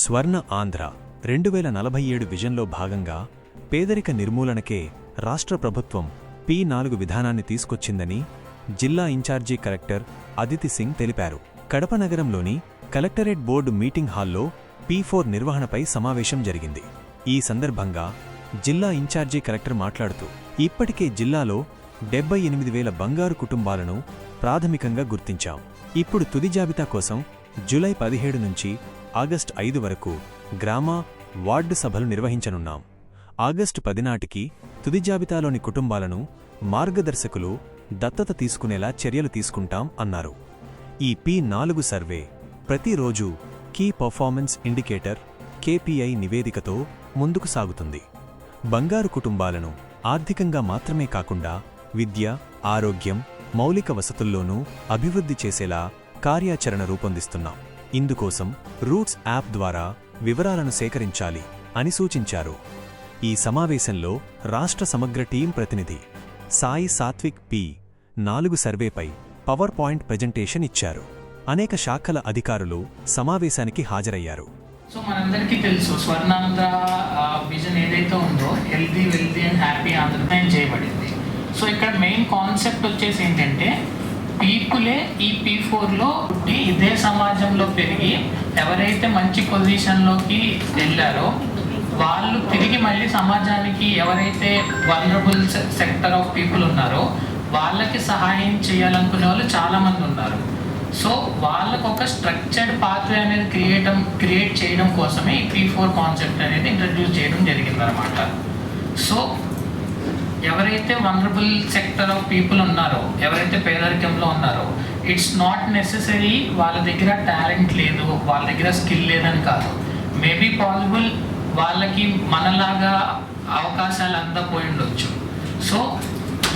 స్వర్ణ ఆంధ్ర రెండు వేల నలభై ఏడు విజన్లో భాగంగా పేదరిక నిర్మూలనకే రాష్ట్ర ప్రభుత్వం పి నాలుగు విధానాన్ని తీసుకొచ్చిందని జిల్లా ఇన్ఛార్జీ కలెక్టర్ అదితి సింగ్ తెలిపారు. కడప నగరంలోని కలెక్టరేట్ బోర్డు మీటింగ్ హాల్లో పి ఫోర్ నిర్వహణపై సమావేశం జరిగింది. ఈ సందర్భంగా జిల్లా ఇన్ఛార్జీ కలెక్టర్ మాట్లాడుతూ ఇప్పటికే జిల్లాలో డెబ్బై ఎనిమిది వేల బంగారు కుటుంబాలను ప్రాథమికంగా గుర్తించాం. ఇప్పుడు తుది జాబితా కోసం జూలై పదిహేడు నుంచి ఆగస్టు ఐదు వరకు గ్రామ వార్డు సభలు నిర్వహించనున్నాం. ఆగస్టు పది నాటికి తుది జాబితాలోని కుటుంబాలను మార్గదర్శకులు దత్తత తీసుకునేలా చర్యలు తీసుకుంటాం అన్నారు. ఈ పి నాలుగు సర్వే ప్రతిరోజు కీ పర్ఫార్మెన్స్ ఇండికేటర్ కేపీఐ నివేదికతో ముందుకు సాగుతుంది. బంగారు కుటుంబాలను ఆర్థికంగా మాత్రమే కాకుండా విద్య ఆరోగ్యం మౌలిక వసతుల్లోనూ అభివృద్ధి చేసేలా కార్యాచరణ రూపొందిస్తున్నాం. ఇందుకోసం రూట్స్ యాప్ ద్వారా వివరాలను సేకరించాలి అని సూచించారు. ఈ సమావేశంలో రాష్ట్ర సమగ్ర టీం ప్రతినిధి సాయి సాత్విక్ పి. నాలుగు సర్వేపై పవర్ పాయింట్ ప్రజెంటేషన్ ఇచ్చారు. అనేక శాఖల అధికారులు సమావేశానికి హాజరయ్యారు. సో మనందరికీ తెలుసు స్వర్ణాంధ్ర విజన్ ఏదైతే ఉందో healthy wealthy and happy Andhra Pradesh చేయబడింది. సో ఇక్కడ మెయిన్ కాన్సెప్ట్ వచ్చేసి ఏంటంటే పీపులే ఈ పీ ఫోర్లో పుట్టి ఇదే సమాజంలో పెరిగి ఎవరైతే మంచి పొజిషన్లోకి వెళ్ళారో వాళ్ళు తిరిగి మళ్ళీ సమాజానికి ఎవరైతే వనరబుల్ సెక్టర్ ఆఫ్ పీపుల్ ఉన్నారో వాళ్ళకి సహాయం చేయాలనుకునే వాళ్ళు చాలామంది ఉన్నారు. సో వాళ్ళకు ఒక స్ట్రక్చర్డ్ పాత్వే అనేది క్రియేటం క్రియేట్ చేయడం కోసమే ఈ పీ ఫోర్ కాన్సెప్ట్ అనేది ఇంట్రడ్యూస్ చేయడం జరిగిందనమాట సో ఎవరైతే వనరబుల్ సెక్టర్ ఆఫ్ పీపుల్ ఉన్నారో ఎవరైతే పేదరికంలో ఉన్నారో ఇట్స్ నాట్ నెససరీ వాళ్ళ దగ్గర టాలెంట్ లేదు వాళ్ళ దగ్గర స్కిల్ లేదని కాదు. మేబీ పాసిబుల్ వాళ్ళకి మనలాగా అవకాశాలు అందపోయి ఉండొచ్చు. సో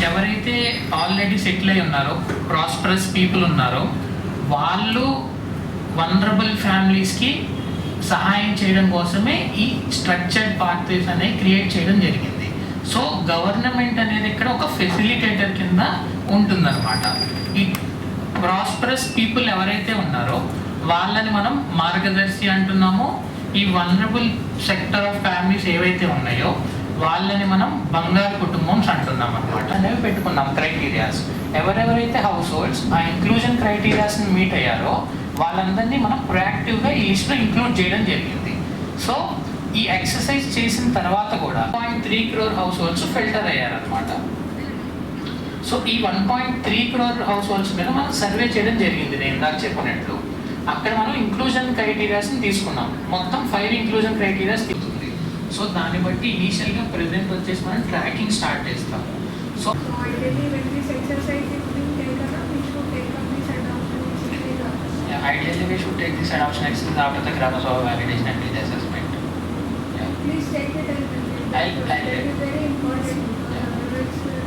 ఎవరైతే ఆల్రెడీ సెటిల్ అయి ఉన్నారో ప్రాస్పరస్ పీపుల్ ఉన్నారో వాళ్ళు వనరబుల్ ఫ్యామిలీస్కి సహాయం చేయడం కోసమే ఈ స్ట్రక్చర్డ్ పార్టీస్ అనేవి క్రియేట్ చేయడం జరిగింది. సో గవర్నమెంట్ అనేది ఇక్కడ ఒక ఫెసిలిటేటర్ కింద ఉంటుందన్నమాట. ఈ ప్రాస్పరస్ పీపుల్ ఎవరైతే ఉన్నారో వాళ్ళని మనం మార్గదర్శి అంటున్నామో ఈ వనరబుల్ సెక్టర్ ఆఫ్ ఫ్యామిలీస్ ఏవైతే ఉన్నాయో వాళ్ళని మనం బంగారు కుటుంబమ్స్ అంటున్నాం అనమాట అనేవి పెట్టుకున్నాం క్రైటీరియాస్ ఎవరెవరైతే హౌస్ హోల్డ్స్ ఆ ఇంక్లూజన్ క్రైటీరియాస్ని మీట్ అయ్యారో వాళ్ళందరినీ మనం ప్రొయాక్టివ్గా ఈ లిస్ట్లో ఇంక్లూడ్ చేయడం జరిగింది. సో ఈ ఎక్సర్సైజ్ చేసిన తర్వాత కూడా point three crore house holds filter అయ్యారనమాట so ఈ one point three crore house holds మీద మనం సర్వే చేయడం జరిగింది నేను ఇందాక చెప్పినట్లు. అక్కడ మనం ఇంక్లూజన్ క్రైటీరియాస్ని తీసుకున్నాం. మొత్తం ఫైవ్ ఇంక్లూజన్ క్రైటీరియాస్ తీసుకుంది. సో దాన్ని బట్టి ఇనీషియల్గా ప్రెసెంట్ వచ్చేసి మనం ట్రాకింగ్ స్టార్ట్ చేస్తాం. So ideally we should take this adoption being after the గ్రామ should validation and డిజైసెస్ Please take it and present. I'll- I'll- That is very important. because Yeah. Otherwise, uh,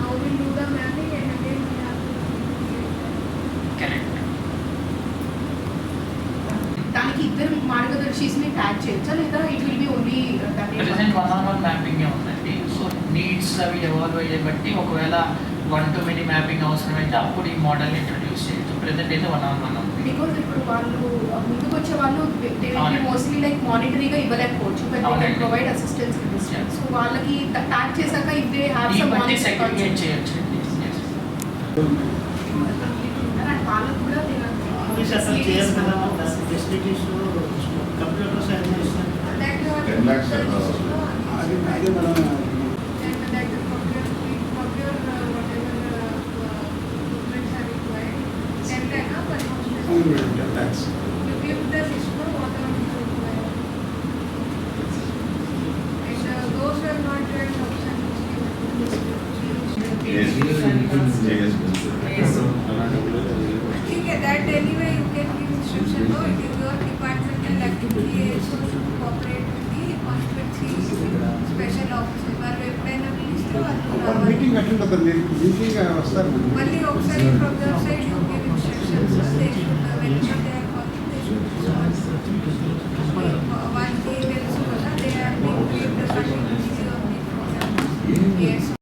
how we do the mapping and again we have to. Correct. దానికి ఇద్దరు మార్గదర్శిస్ని tag చేయొచ్చా లేదా it will be only present one on one mapping ఉందండి so needs అవి evolve అయ్యే బట్టి ఒకవేళ one to many mapping అవసరమైతే అప్పుడు ఈ మోడల్ ఇంట్రడ్యూస్ చేయొచ్చు ప్రెసెంట్ అయితే వన్ ఆన్ వన్ ఉంది బికాజ్ ఇప్పుడు వాళ్ళు ముందుకు వచ్చే వాళ్ళు అవునండి. మోస్ట్లీ లైక్ మానిటరీగా ఇవ్వలేకపోవచ్చు బట్ అవునండి. Provide assistance Yeah. సో వాళ్ళకి ట్యాగ్ చేశాక ఇఫ్ దే హ్యావ్ ఈ సమ్ బట్టి సెగ్రిగేట్ చేయొచ్చు. Yes. వాళ్ళకి కూడా ఆఫీస్ అసలు చేయాలి మీటింగ్ రావాలి. అట్లుంటుంది మీరు మీటింగ్ వస్తారు మళ్ళీ ఒకసారి